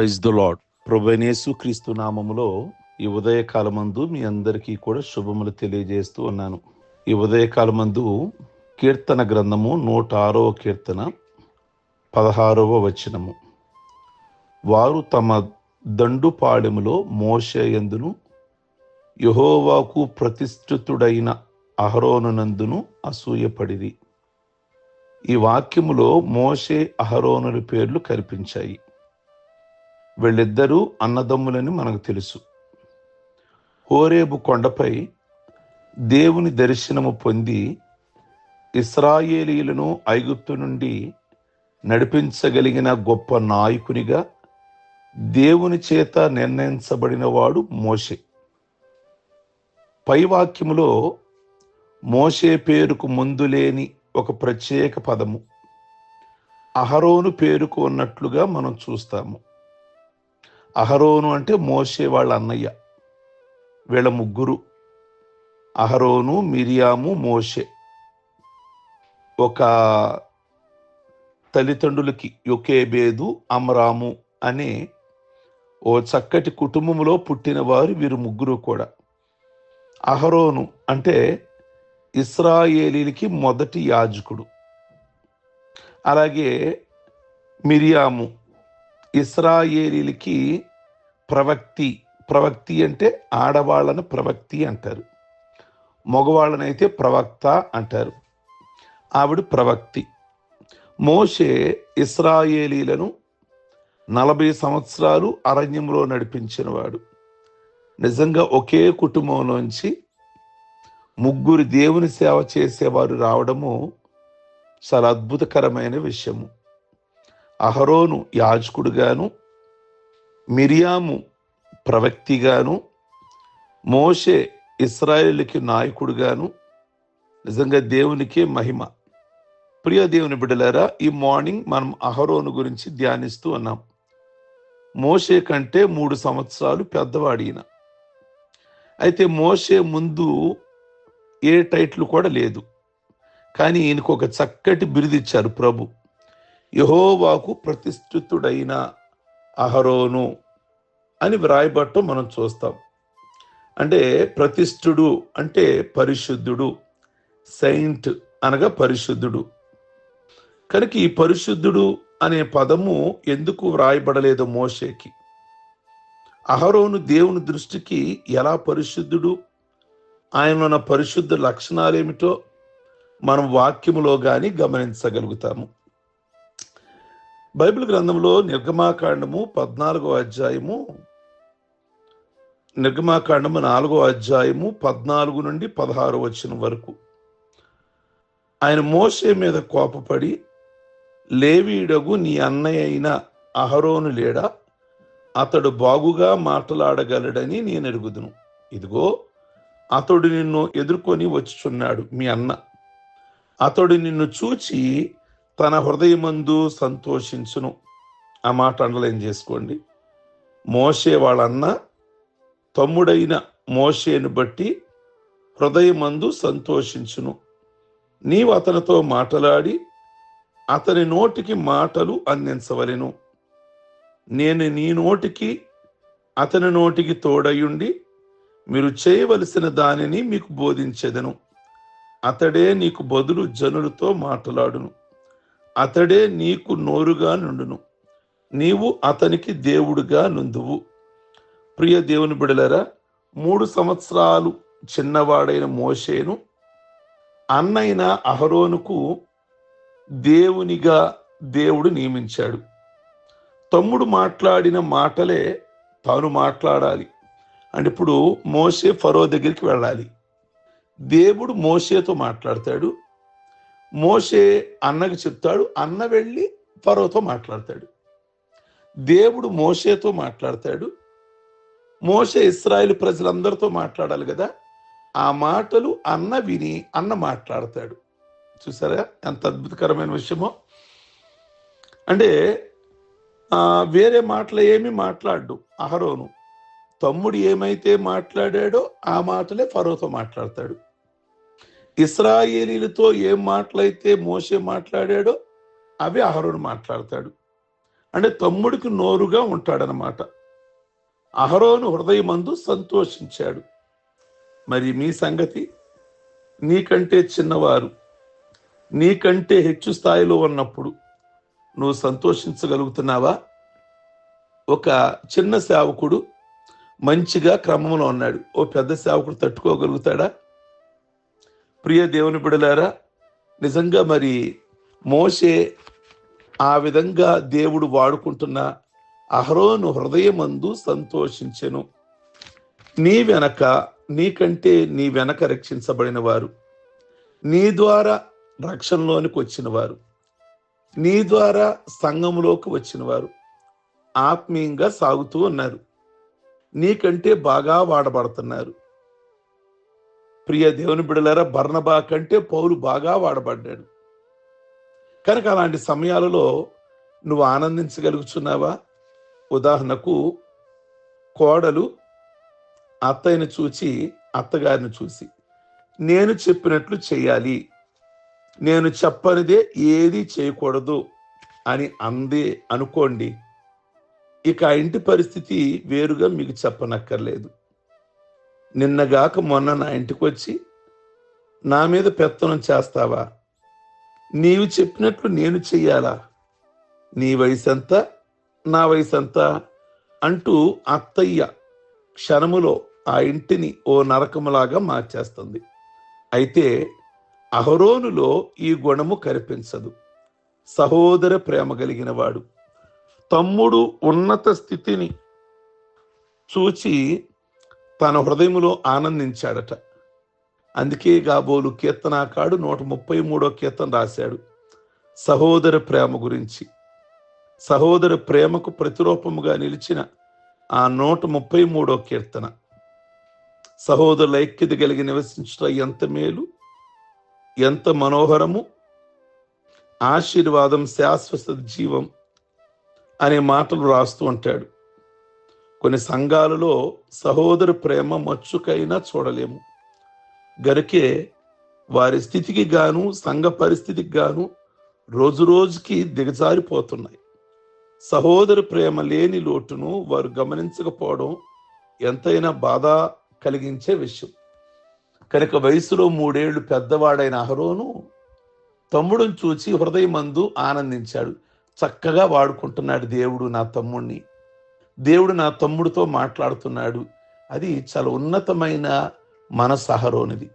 Praise the lord ప్రభనేసు క్రీస్తు నామములో ఈ ఉదయకాలమందు మీ అందరికీ కూడా శుభములు తెలియజేస్తూ ఉన్నాను. ఈ ఉదయకాలమందు కీర్తన గ్రంథము నూట ఆరవ కీర్తన పదహారవ వచనము. వారు తమ దండుపాడెములో మోషయందును యహోవాకు ప్రతిష్ఠితుడైన అహరోనునందును అసూయపడిరి. ఈ వాక్యములో మోషే అహరోనుల పేర్లు కనిపించాయి. వీళ్ళిద్దరూ అన్నదమ్ములని మనకు తెలుసు. హోరేబు కొండపై దేవుని దర్శనము పొంది ఇస్రాయేలీలను ఐగుప్తు నుండి నడిపించగలిగిన గొప్ప నాయకునిగా దేవుని చేత నిర్ణయించబడిన వాడు మోషే. పైవాక్యములో మోషే పేరుకు ముందు లేని ఒక ప్రత్యేక పదము. అహరోను పేరుకు ఉన్నట్లుగా మనం చూస్తాము. అహరోను అంటే మోషే వాళ్ళ అన్నయ్య. వీళ్ళ ముగ్గురు. అహరోను మిరియాము మోషే. ఒక తల్లిదండ్రులకి యొకేబేదు అమరాము అనే ఓ చక్కటి కుటుంబంలో పుట్టిన వారు వీరు ముగ్గురు కూడా. అహరోను అంటే ఇస్రాయేలీలకి మొదటి యాజకుడు. అలాగే మిరియాము ఇస్రాయేలీలకి ప్రవక్తి ప్రవక్తి అంటే ఆడవాళ్ళను ప్రవక్తి అంటారు. మగవాళ్ళనైతే ప్రవక్త అంటారు. ఆవిడ ప్రవక్తి. మోషే ఇస్రాయేలీలను నలభై సంవత్సరాలు అరణ్యంలో నడిపించినవాడు. నిజంగా ఒకే కుటుంబంలోంచి ముగ్గురు దేవుని సేవ చేసేవారు రావడము చాలా అద్భుతకరమైన విషయము. అహరోను యాజకుడుగాను మిరియాము ప్రవక్తిగాను మోషే ఇస్రాయేల్కి నాయకుడుగాను. నిజంగా దేవునికే మహిమ. ప్రియ దేవుని బిడ్డలారా ఈ మార్నింగ్ మనం అహరోను గురించి ధ్యానిస్తూ ఉన్నాం. మోషే కంటే మూడు సంవత్సరాలు పెద్దవాడిన అయితే మోషే ముందు ఏ టైటిల్ కూడా లేదు. కానీ ఈయనకు ఒక చక్కటి బిరుదిచ్చారు ప్రభు. యహోవాకు ప్రతిష్ఠితుడైన అహరోను అని వ్రాయబట్టం మనం చూస్తాం. అంటే ప్రతిష్ఠుడు అంటే పరిశుద్ధుడు సెయింట్ అనగా పరిశుద్ధుడు. కనుక ఈ పరిశుద్ధుడు అనే పదము ఎందుకు వ్రాయబడలేదు మోషేకి? అహరోను దేవుని దృష్టికి ఎలా పరిశుద్ధుడు? ఆయన ఉన్న పరిశుద్ధ లక్షణాలేమిటో మనం వాక్యములో కానీ గమనించగలుగుతాము. బైబిల్ గ్రంథంలో నిర్గమాకాండము పద్నాలుగో అధ్యాయము నిర్గమాకాండము నాలుగో అధ్యాయము పద్నాలుగు నుండి పదహారు వచ్చిన వరకు. ఆయన మోసే మీద కోపపడి లేవీడగు నీ అన్నయ్య అయిన అహరోను లేడా? అతడు బాగుగా మాట్లాడగలడని నేను ఎరుగుదును. ఇదిగో అతడు నిన్ను ఎదుర్కొని వచ్చుచున్నాడు మీ అన్న. అతడు నిన్ను చూచి తన హృదయమందు సంతోషించును. ఆ మాట అండలేం చేసుకోండి. మోసే వాళ్ళన్న తమ్ముడైన మోషేను బట్టి హృదయమందు సంతోషించును. నీవు అతనితో మాట్లాడి అతని నోటికి మాటలు అందించవలెను. నేను నీ నోటికి అతని నోటికి తోడయుండి మీరు చేయవలసిన దానిని మీకు బోధించెదను. అతడే నీకు బదులు జనులతో మాట్లాడును. అతడే నీకు నోరుగా నుండును. నీవు అతనికి దేవుడుగా నుందువు. ప్రియ దేవుని బిడలరా మూడు సంవత్సరాలు చిన్నవాడైన మోషేను అన్నైన అహరోనుకు దేవునిగా దేవుడు నియమించాడు. తమ్ముడు మాట్లాడిన మాటలే తాను మాట్లాడాలి. అంటే ఇప్పుడు మోసే ఫరో దగ్గరికి వెళ్ళాలి. దేవుడు మోసేతో మాట్లాడతాడు. మోసే అన్నకు చెప్తాడు అన్న వెళ్ళి ఫరోతో మాట్లాడతాడు. దేవుడు మోసేతో మాట్లాడతాడు. మోసే ఇస్రాయేల్ ప్రజలందరితో మాట్లాడాలి కదా? ఆ మాటలు అన్న విని అన్న మాట్లాడతాడు. చూసారా? ఎంత అద్భుతకరమైన విషయమో. అంటే వేరే మాటలు ఏమి మాట్లాడు అహరోను. తమ్ముడు ఏమైతే మాట్లాడాడో ఆ మాటలే ఫరోతో మాట్లాడతాడు. ఇస్రాయేలీలతో ఏం మాటలైతే మోసే మాట్లాడాడో అవి అహరోను మాట్లాడతాడు. అంటే తమ్ముడికి నోరుగా ఉంటాడనమాట అహరోను హృదయమందు సంతోషించాడు. మరి మీ సంగతి? నీకంటే చిన్నవారు నీకంటే హెచ్చు స్థాయిలో ఉన్నప్పుడు నువ్వు సంతోషించగలుగుతున్నావా? ఒక చిన్న సేవకుడు మంచిగా క్రమంలో ఉన్నాడు. ఓ పెద్ద సేవకుడు తట్టుకోగలుగుతాడా? ప్రియ దేవుని బిడలారా నిజంగా మరి మోసే ఆ విధంగా దేవుడు వాడుకుంటున్న అహరోను హృదయమందు సంతోషించెను. నీ వెనక నీకంటే నీ వెనక రక్షించబడిన వారు. నీ ద్వారా రక్షణలోనికి వచ్చిన వారు. నీ ద్వారా సంఘంలోకి వచ్చిన వారు. ఆత్మీయంగా సాగుతూ ఉన్నారు. నీకంటే బాగా వాడబడుతున్నారు. ప్రియ దేవుని బిడలారా బర్ణబా కంటే పౌలు బాగా వాడబడ్డాడు. కనుక అలాంటి సమయాలలో నువ్వు ఆనందించగలుగుతున్నావా ఉదాహరణకు కోడలు అత్తయ్యని చూచి అత్తగారిని చూసి నేను చెప్పినట్లు చేయాలి నేను చెప్పనిదే ఏది చేయకూడదు అని అందే అనుకోండి. ఇక ఇంటి పరిస్థితి వేరుగా మీకు చెప్పనక్కర్లేదు. నిన్నగాక మొన్న నా ఇంటికి వచ్చి నా మీద పెత్తనం చేస్తావా? నీవు చెప్పినట్లు నేను చెయ్యాలా? నీ వయసు నా వయసు అంటూ అత్తయ్య క్షణములో ఆ ఇంటిని ఓ నరకములాగా మార్చేస్తుంది. అయితే అహరోనులో ఈ గుణము కనిపించదు. సహోదర ప్రేమ కలిగిన వాడు తమ్ముడు ఉన్నత స్థితిని చూచి తన హృదయములో ఆనందించాడట. అందుకే గాబోలు కీర్తనాకాడు నూట ముప్పై మూడో కీర్తన రాశాడు. సహోదర ప్రేమ గురించి. సహోదర ప్రేమకు ప్రతిరూపముగా నిలిచిన ఆ నూట ముప్పై మూడో కీర్తన. సహోదరుల ఐక్యత కలిగి నివసించడం ఎంత మేలు ఎంత మనోహరము ఆశీర్వాదం శాశ్వత జీవం అనే మాటలు రాస్తూ ఉంటాడు. కొన్ని సంఘాలలో సహోదర ప్రేమ మచ్చుకైనా చూడలేము. గరికే వారి స్థితికి గాను సంఘ పరిస్థితికి గాను రోజు రోజుకి దిగజారిపోతున్నాయి. సహోదర ప్రేమ లేని లోటును వారు గమనించకపోవడం ఎంతైనా బాధ కలిగించే విషయం. కనుక వయసులో మూడేళ్ళు పెద్దవాడైన అహరోను తమ్ముడుని చూచి హృదయమందు ఆనందించాడు. చక్కగా వాడుకుంటున్నాడు దేవుడు నా తమ్ముణ్ణి. దేవుడు నా తమ్ముడితో మాట్లాడుతున్నాడు. అది చాలా ఉన్నతమైన మనసు అహరోనిది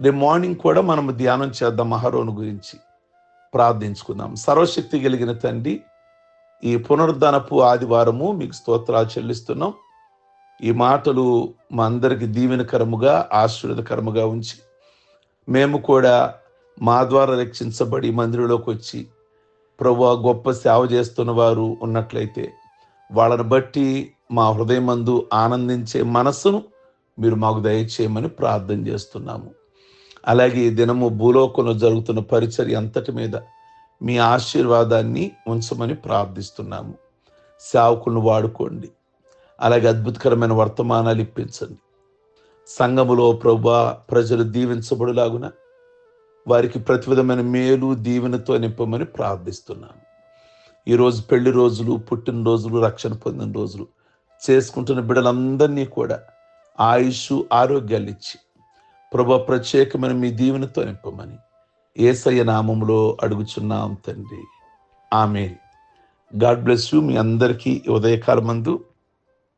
రేపు మార్నింగ్ కూడా మనం ధ్యానం చేద్దాం అహరోను గురించి. ప్రార్థించుకుందాం. సర్వశక్తి కలిగిన తండ్రి ఈ పునరుద్ధనపు ఆదివారము మీకు స్తోత్రాలు చెల్లిస్తున్నాం. ఈ మాటలు మా అందరికి దీవెనకరముగా ఆశీర్వదకరముగా ఉంచి మేము కూడా మా ద్వారా రక్షించబడి మందిరంలోకి వచ్చి ప్రభు గొప్ప సేవ చేస్తున్న వారు ఉన్నట్లయితే వాళ్ళని బట్టి మా హృదయమందు ఆనందించే మనస్సును మీరు మాకు దయచేయమని ప్రార్థన చేస్తున్నాము. అలాగే ఈ దినము భూలోకంలో జరుగుతున్న పరిచర్య అంతటి మీద మీ ఆశీర్వాదాన్ని ఉంచమని ప్రార్థిస్తున్నాము. సేవకులను వాడుకోండి. అలాగే అద్భుతకరమైన వర్తమానాలు ఇప్పించండి. సంఘములో ప్రభా ప్రజలు దీవించబడులాగున వారికి ప్రతి విధమైన మేలు దీవెనతో నింపమని ప్రార్థిస్తున్నాను ఈరోజు పెళ్ళి రోజులు పుట్టినరోజులు రక్షణ పొందిన రోజులు. చేసుకుంటున్న బిడ్డలందరినీ కూడా ఆయుష్ ఆరోగ్యాలు ఇచ్చి ప్రభ ప్రత్యేకమైన మీ దీవెనతో నింపమని ఏసయ్య నామంలో అడుగుచున్నాం తండ్రి. ఆమె గాడ్ బ్లెస్ యూ మీ అందరికీ ఉదయకాలమందు. మందు